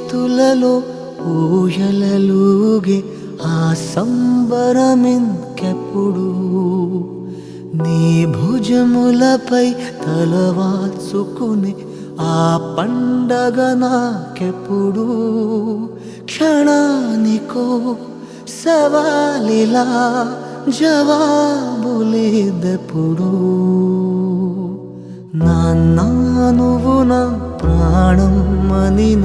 చేతులలో ఊయలలుగే ఆ సంబరమింకెప్పుడు? నీ భుజములపై తలవాల్చుకుని ఆ పండగ నాకెప్పుడు? క్షణానికో సవాలిలా జవాబులేదెప్పుడు? నాన్న నువ్వు నా ప్రాణం మనిన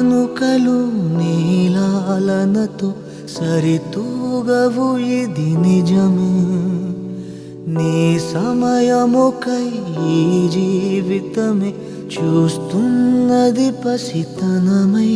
కానుకలు నీలాలనతో సరితూగవు ఇది నిజమే. నీ సమయముకై ఈ జీవితమే చూస్తున్నది పసితనమై.